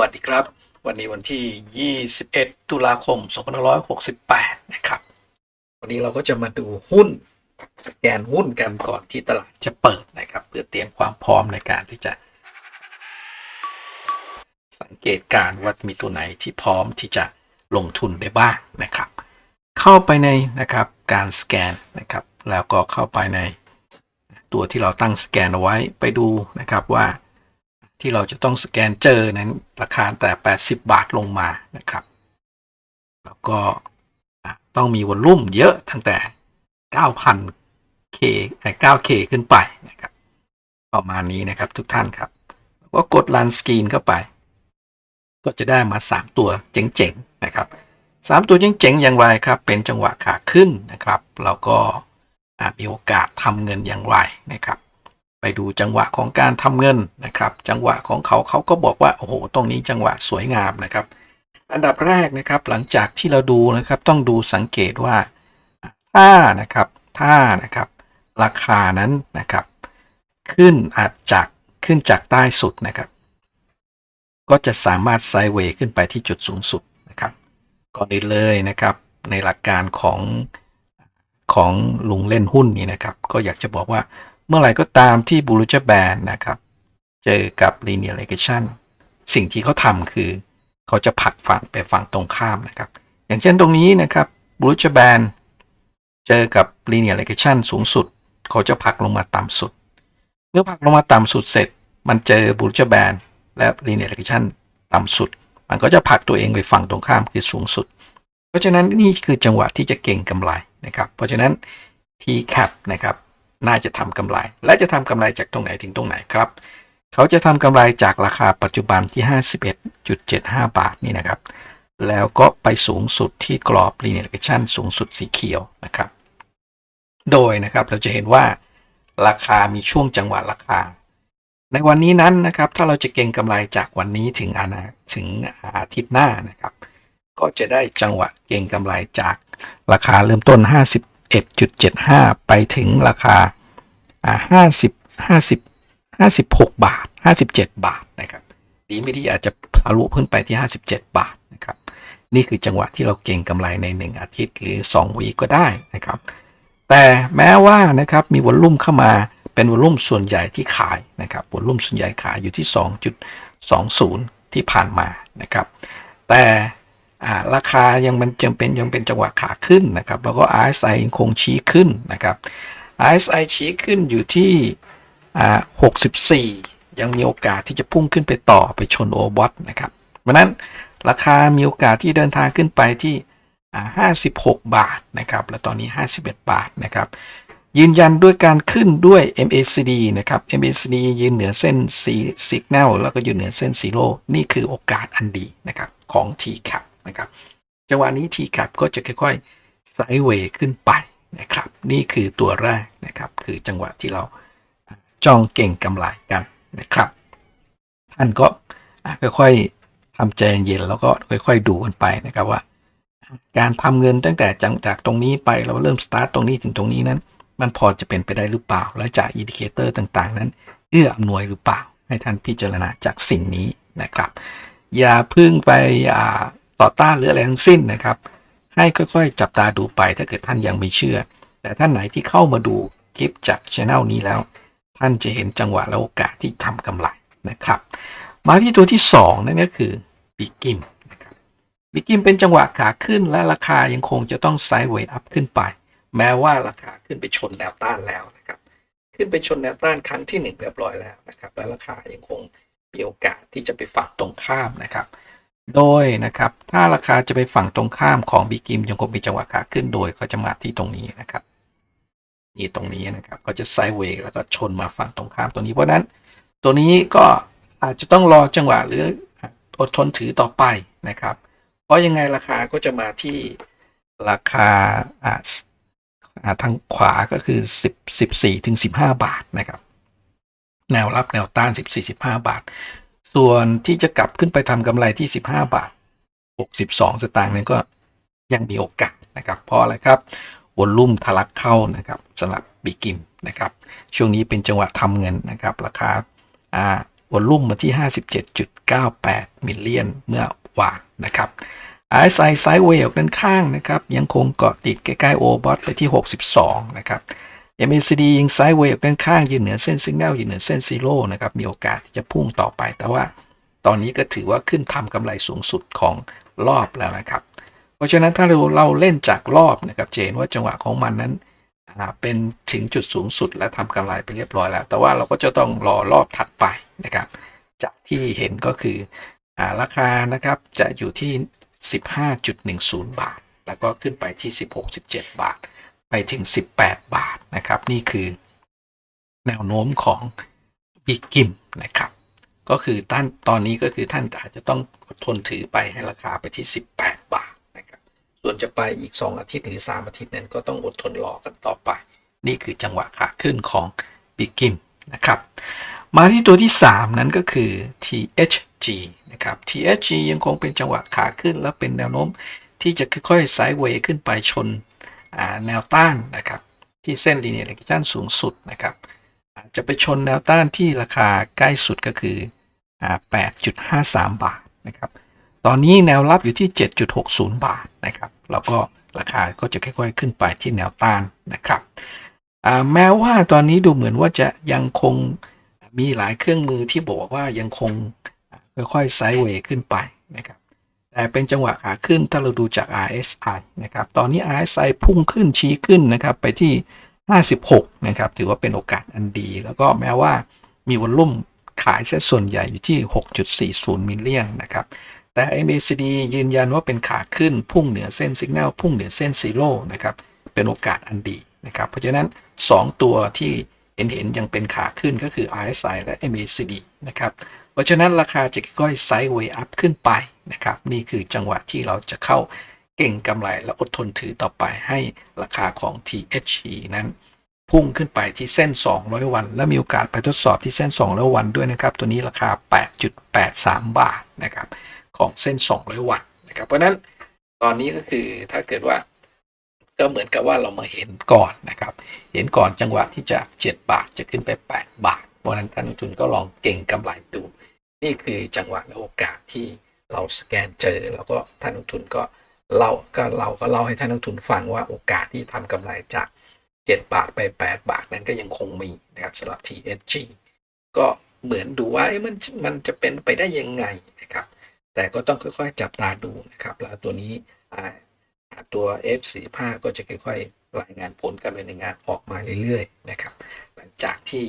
วัสดีครับ วันนี้วันที่ 21 ตุลาคม 2568 นะครับ วันนี้เราก็จะมาดูหุ้น สแกนหุ้นกันก่อนที่ตลาดจะเปิดนะครับ เพื่อเตรียมความพร้อมในการที่จะ สังเกตการว่ามีตัวไหนที่พร้อมที่จะลงทุนได้บ้างนะครับ เข้าไปในนะครับการสแกนนะครับ แล้วก็เข้าไปในตัวที่เราตั้งสแกนเอาไว้ไปดูนะครับว่า ที่เราจะต้องสแกนเจอนั้นราคาแต่ 80 บาทลงมานะครับ แล้วก็ต้องมีวอลลุ่มเยอะตั้งแต่ 9,000 K เอ่อ 9K ขึ้นไปนะครับประมาณนี้นะครับทุกท่านครับก็กด Run Screen เข้าไป ก็จะได้มา 3 ตัวเจ๋งๆนะครับ 3 ตัวเจ๋งๆอย่างไรครับ เป็นจังหวะขาขึ้นนะครับ แล้วก็มีโอกาสทำเงินอย่างไรนะครับ ดูจังหวะของการทำเงินนะครับ จังหวะของเขาเขาก็บอกว่าโอ้โหตรงนี้จังหวะสวยงามนะครับ อันดับแรกนะครับหลังจากที่เราดูนะครับต้องดูสังเกตว่าถ้านะครับถ้านะครับราคานั้นนะครับ ขึ้นอาจจากขึ้นจากใต้สุดนะครับ ก็จะสามารถไซด์เวย์ขึ้นไปที่จุดสูงสุดนะครับก่อนอื่นเลยนะครับ ในหลักการของของลุงเล่นหุ้นนี่นะครับ ก็อยากจะบอกว่า เมื่อไหร่ก็ตามที่บู l จแบนนะครับ เจอกับ linear regression สิ่งที่เขาทำคือเขาจะผลักฝั่งไปฝั่งตรงข้ามนะครับ อย่างเช่นตรงนี้นะครับบู l จแบนเจอกับ linear regression สูงสุด เขาจะผลักลงมาต่ำสุด เมื่อผลักลงมาต่ำสุดเสร็จ มันเจอบู l จแบนและ linear regression ต่ำสุด มันก็จะผลักตัวเองไปฝั่งตรงข้ามคือสูงสุด เพราะฉะนั้นนี่คือจังหวะที่จะเก่งกำไรนะครับ เพราะฉะนั้น TCAP นะครับ น่าจะทำกำไร และจะทำกำไรจากตรงไหนถึงตรงไหนครับ เขาจะทำกำไรจากราคาปัจจุบันที่ 51.75 บาทนี่นะครับ แล้วก็ไปสูงสุดที่กรอบ linear regression สูงสุดสีเขียวนะครับ โดยนะครับเราจะเห็นว่าราคามีช่วงจังหวะราคา ในวันนี้นั้นนะครับ ถ้าเราจะเก็งกำไรจากวันนี้ถึงอนาถึงอาทิตย์หน้านะครับ ก็จะได้จังหวะเก็งกำไรจากราคาเริ่มต้น 51.75 ไปถึงราคา 50 50 56 บาท 57 บาทนะครับดีไม่ดีอาจจะทะลุขึ้นไปที่ 57 บาทนะครับนี่คือจังหวะที่เราเก็งกำไรใน 1 อาทิตย์หรือ 2 วีก็ได้นะครับแต่แม้ว่านะครับมีวอลลุ่มเข้ามาเป็นวอลลุ่มส่วนใหญ่ที่ขายนะครับวอลลุ่มส่วนใหญ่ขายอยู่ที่ 2.20 ที่ผ่านมานะครับแต่ ราคายังมันจำเป็นยังเป็นจังหวะขาขึ้นนะครับ แล้วก็ RSI ยังคงชี้ขึ้นนะครับ RSI ชี้ขึ้นอยู่ที่ 64 ยังมีโอกาสที่จะพุ่งขึ้นไปต่อไปชนโอบอทนะครับเพราะนั้นราคามีโอกาสที่เดินทางขึ้นไปที่อ่า56 บาทนะครับ และตอนนี้ 51 บาทนะครับยืนยันด้วยการขึ้นด้วย MACD นะครับ MACD ยืนเหนือเส้นสี Signal แล้วก็ยืนเหนือเส้น Zero นี่คือโอกาสอันดีนะครับของ TCAP นะครับจังหวะนี้ TCAP ก็จะค่อยๆไซด์เวย์ขึ้นไปนะครับนี่คือตัวแรกนะครับคือจังหวะที่เราจ้องเก่งกำไรกันนะครับท่านก็อะค่อยๆทำใจเย็นแล้วก็ค่อยๆดูกันไปนะครับว่า การทำเงินตั้งแต่จังจากตรงนี้ไปเราเริ่มสตาร์ตตรงนี้ถึงตรงนี้นั้น มันพอจะเป็นไปได้หรือเปล่า และจากอินดิเคเตอร์ต่างๆ นั้น เอื้ออำนวยหรือเปล่า ให้ท่านพิจารณาจากสิ่งนี้นะครับ อย่าพึ่งไปอ่า ต่อต้านหรืออะไรทั้งสิ้นนะครับ ให้ค่อยๆ จับตาดูไปถ้าเกิดท่านยังไม่เชื่อ แต่ท่านไหนที่เข้ามาดูคลิปจากช anel นี้แล้ว ท่านจะเห็นจังหวะและโอกาสที่ทำกำไรนะครับ มาที่ตัวที่ 2 นั่นก็คือบิกิมนะครับบิกิมเป็นจังหวะขาขึ้นและราคายังคงจะต้องไซด์เวย์อัพขึ้นไป แม้ว่าราคาขึ้นไปชนแนวต้านแล้วนะครับขึ้นไปชนแนวต้านครั้งที่ 1 เรียบร้อยแล้วนะครับและราคายังคงมีโอกาสที่จะไปฝั่งตรงข้ามนะครับ โดยนะครับถ้าราคาจะไปฝั่งตรงข้ามของบิกิมยังคงมีจังหวะขาขึ้นโดยก็จะมาที่ตรงนี้นะครับนี่ตรงนี้นะครับก็จะไซด์เวย์แล้วก็ชนมาฝั่งตรงข้ามตัวนี้เพราะนั้น ตัวนี้ก็อาจจะต้องรอจังหวะหรืออดทนถือต่อไปนะครับ เพราะยังไงราคาก็จะมาที่ราคาอ่าอ่าทางขวาก็คือ 10 14ถึง15 บาทนะครับ แนวรับแนวต้าน 14 15 บาท ส่วนที่จะกลับขึ้นไปทำกำไรที่ 15 บาท 62 สตางค์นั้นก็ยังมีโอกาสนะครับเพราะอะไรครับวอลลุ่มทะลักเข้านะครับสำหรับบิกิมนะครับช่วงนี้เป็นจังหวะทำเงินนะครับ ราคาอ่าวอลลุ่มมาที่ 57.98 มิลเลียนเมื่อวานนะครับ RSI ไซด์เวย์ออกด้านข้างนะครับ ยังคงเกาะติดใกล้ๆโอบอทไปที่ 62 นะครับ MACD ยิงไซด์เวย์ออกด้านข้างยืนเหนือเส้นสัญญาณยืนเหนือเส้นซีโร่นะครับมีโอกาสที่จะพุ่งต่อไป แต่ว่าตอนนี้ก็ถือว่าขึ้นทำกำไรสูงสุดของรอบแล้วนะครับ เพราะฉะนั้นถ้าเราเราเล่นจากรอบนะครับจะเห็นว่าจังหวะของมันนั้นเป็นถึงจุดสูงสุดและทำกำไรไปเรียบร้อยแล้ว แต่ว่าเราก็จะต้องรอรอบถัดไปนะครับ จากที่เห็นก็คืออราคานะครับจะอยู่ที่ 15.10 บาท แล้วก็ขึ้นไปที่ 16-17 บาท ไปถึง 18 บาทนะครับ นี่คือแนวโน้มของบิ๊กกิมนะครับ ก็คือท่านตอนนี้ก็คือท่านอาจจะต้องอดทนถือไปให้ราคาไปที่ 18 บาทนะครับ ส่วนจะไปอีก 2 อาทิตย์หรือ 3 อาทิตย์นั้นก็ต้องอดทนรอกันต่อไป นี่คือจังหวะขาขึ้นของบิ๊กกิมนะครับมาที่ตัวที่ 3 นั้นก็คือ THG นะครับ THG ยังคงเป็นจังหวะขาขึ้นและเป็นแนวโน้มที่จะค่อยๆไซด์เวย์ขึ้นไปชน แนวต้านนะครับที่เส้น linear regression สูงสุดนะครับจะไปชนแนวต้านที่ราคาใกล้สุดก็คือ 8.53 บาทนะครับตอนนี้แนวรับอยู่ที่ 7.60 บาทนะครับแล้วก็ราคาก็จะค่อยๆ ขึ้นไปที่แนวต้านนะครับแม้ว่าตอนนี้ดูเหมือนว่าจะยังคงมีหลายเครื่องมือที่บอกว่ายังคงค่อยๆไซด์เวย์ขึ้นไปนะครับ แต่เป็นจังหวะขาขึ้นถ้าเราดูจาก RSI นะครับ ตอนนี้ RSI พุ่งขึ้นชี้ขึ้นนะครับไปที่ 56 นะครับ ถือว่าเป็นโอกาสอันดี แล้วก็แม้ว่ามีวอลลุ่มขายเส้ส่วนใหญ่อยู่ที่ 6.40 มิลเลียนนะครับ แต่ MACD ยืนยันว่าเป็นขาขึ้นพุ่งเหนือเส้นสัญญาณพุ่งเหนือเส้นซีโร่นะครับ เป็นโอกาสอันดีนะครับ เพราะฉะนั้น 2 ตัวที่เห็นเห็นยังเป็นขาขึ้นก็คือ RSI และ MACD นะครับ เพราะฉะนั้นราคาจะค่อยไซด์เวย์อัพขึ้นไปนะครับ นี่คือจังหวะที่เราจะเข้าเก่งกำไรและอดทนถือต่อไปให้ราคาของ THE นั้นพุ่งขึ้นไปที่เส้น 200 วัน และมีโอกาสไปทดสอบที่เส้น 200 วันด้วยนะครับ ตัวนี้ราคา 8.83 บาทนะครับของเส้น 200 วันนะครับเพราะนั้นตอนนี้ก็คือถ้าเกิดว่าก็เหมือนกับว่าเรามาเห็นก่อนนะครับ เห็นก่อนจังหวะที่จะ7บาทจะขึ้นไป 8 บาท ราะนั้นท่านทุนก็ลองเก่งกำไรดู นี่คือจังหวะและโอกาสที่เราสแกนเจอ แล้วก็ท่านลงทุนก็เล่าก็เราก็เล่าให้ท่านลงทุนฟังว่าโอกาสที่ทำกำไรจาก7บาทไป 8 บาทนั้นก็ยังคงมีนะครับสำหรับ TSG ก็เหมือนดูว่ามันมันจะเป็นไปได้ยังไงนะครับแต่ก็ต้องค่อยๆ จับตาดูนะครับแล้วตัวนี้ตัว F45 ก็จะค่อยๆรายงานผลการดำเนินงานออกมาเรื่อยๆนะครับหลังจากที่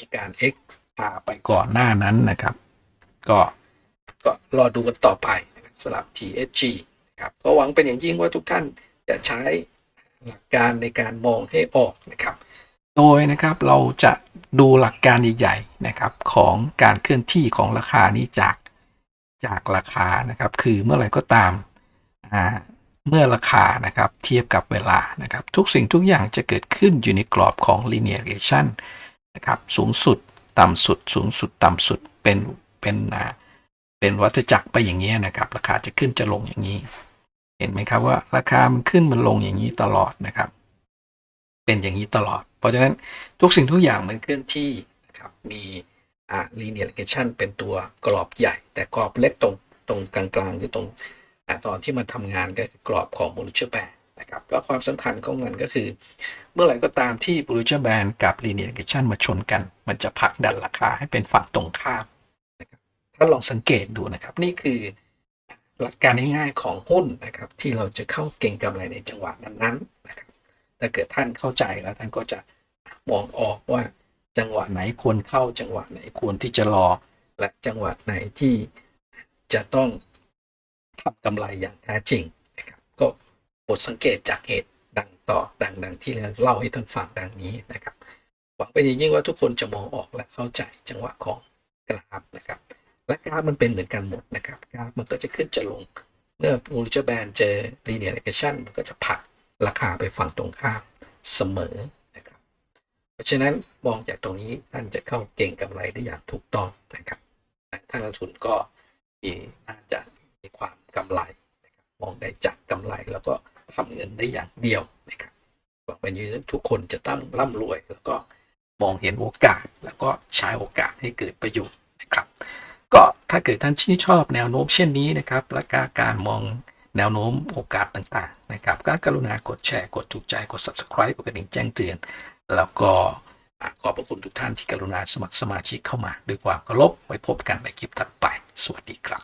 มีการ XR ไปก่อนหน้านั้นนะครับ ก็ก็รอดูกันต่อไปนะครับสำหรับ TSG นะครับก็หวังเป็นอย่างยิ่งว่าทุกท่านจะใช้หลักการในการมองให้ออกนะครับ โดยนะครับเราจะดูหลักการใหญ่ๆนะครับของการเคลื่อนที่ของราคานี้จากจากราคานะครับ คือเมื่อไหร่ก็ตามเมื่อราคานะครับเทียบกับเวลานะครับ ทุกสิ่งทุกอย่างจะเกิดขึ้นอยู่ในกรอบของ linear regression นะครับสูงสุดต่ำสุด สูงสุดต่ำสุดเป็นเป็นอ่าเป็นวัฏจักรไปอย่างนี้ยนะครับ ราคาจะขึ้นจะลงอย่างนี้ เห็นไหมครับว่าราคามันขึ้นมันลงอย่างนี้ตลอดนะครับ เป็นอย่างนี้ตลอด เพราะฉะนั้นทุกสิ่งทุกอย่างมันเคลื่อนที่นะครับมีอ่า linear regression เป็นตัวกรอบใหญ่ แต่กรอบเล็กตรงตรงกลางๆหรือตรงอ่าตอนที่มันทำงานก็คือกรอบของ Bollinger Band นะครับแล้วความสำคัญของมันก็คือ เมื่อไหร่ก็ตามที่ Bollinger Band กับ linear regression มาชนกัน มันจะผลักดันราคาให้เป็นฝั่งตรงข้ามนะครับถ้าลองสังเกตดูนะครับ นี่คือหลักการง่ายๆของหุ้นนะครับ ที่เราจะเข้าเก่งกำไรในจังหวะนั้นๆนะครับถ้าเกิดท่านเข้าใจแล้วท่านก็จะมองออกว่าจังหวะไหนควรเข้าจังหวะไหนควรที่จะรอ และจังหวะไหนที่จะต้องทำกำไรอย่างแท้จริงนะครับก็ บทสังเกตจากเหตุดังต่อดังดังที่เราเล่าให้ท่านฟังดังนี้นะครับ หวังเป็นอย่างยิ่งว่าทุกคนจะมองออกและเข้าใจจังหวะของกราฟนะครับ และกราฟมันเป็นเหมือนกันหมดนะครับกราฟมันก็จะขึ้นจะลง เมื่อ b o l l i n g e r Band เจอ linear regression มันก็จะผลักราคาไปฝั่งตรงข้ามเสมอนะครับ เพราะฉะนั้นมองจากตรงนี้ท่านจะเข้าเก่งกำไรได้อย่างถูกต้องนะครับท่านลงทุนก็มีน่าจะมีความกำไรนะครับมองได้จากกำไรแล้วก็ ทำเงินได้อย่างเดียวนะครับหวังเป็นอย่างนี้ทุกคนจะตั้งร่ำรวย แล้วก็มองเห็นโอกาส แล้วก็ใช้โอกาสให้เกิดประโยชน์นะครับ ก็ถ้าเกิดท่านที่นชอบแนวโน้มเช่นนี้นะครับ และกการมองแนวโน้มโอกาสต่างๆนะครับก็กรุณากดแชร์กดถูกใจกด subscribe กดกระดิ่งแจ้งเตือน แล้วก็ขอบพระคุณทุกท่านที่กรุณาสมัครสมาชิกเข้ามาด้วยความเคารพไว้พบกันในคลิปถัดไป สวัสดีครับ